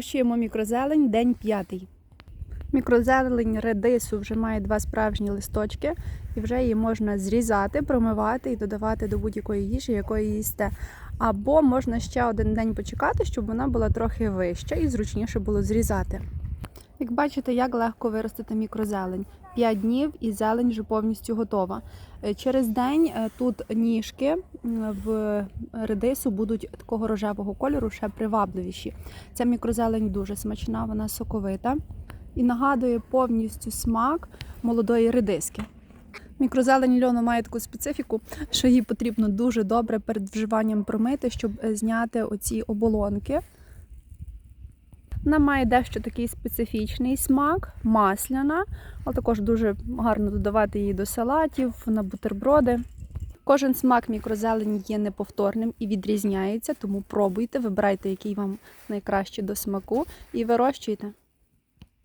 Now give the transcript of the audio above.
Вирощуємо мікрозелень день п'ятий. Мікрозелень редису вже має два справжні листочки, і вже її можна зрізати, промивати і додавати до будь-якої їжі, якої їсте. Або можна ще один день почекати, щоб вона була трохи вища і зручніше було зрізати. Як бачите, як легко виростити мікрозелень. 5 днів і зелень вже повністю готова. Е, Через день е, тут ніжки в редису будуть такого рожевого кольору, ще привабливіші. Ця мікрозелень дуже смачна, вона соковита і нагадує повністю смак молодої редиски. Мікрозелень льону має таку специфіку, що її потрібно дуже добре перед вживанням промити, щоб е, зняти оці оболонки. Вона має дещо такий специфічний смак, масляна, але також дуже гарно додавати її до салатів, на бутерброди. Кожен смак мікрозелені є неповторним і відрізняється, тому пробуйте, вибирайте, який вам найкраще до смаку, і вирощуйте.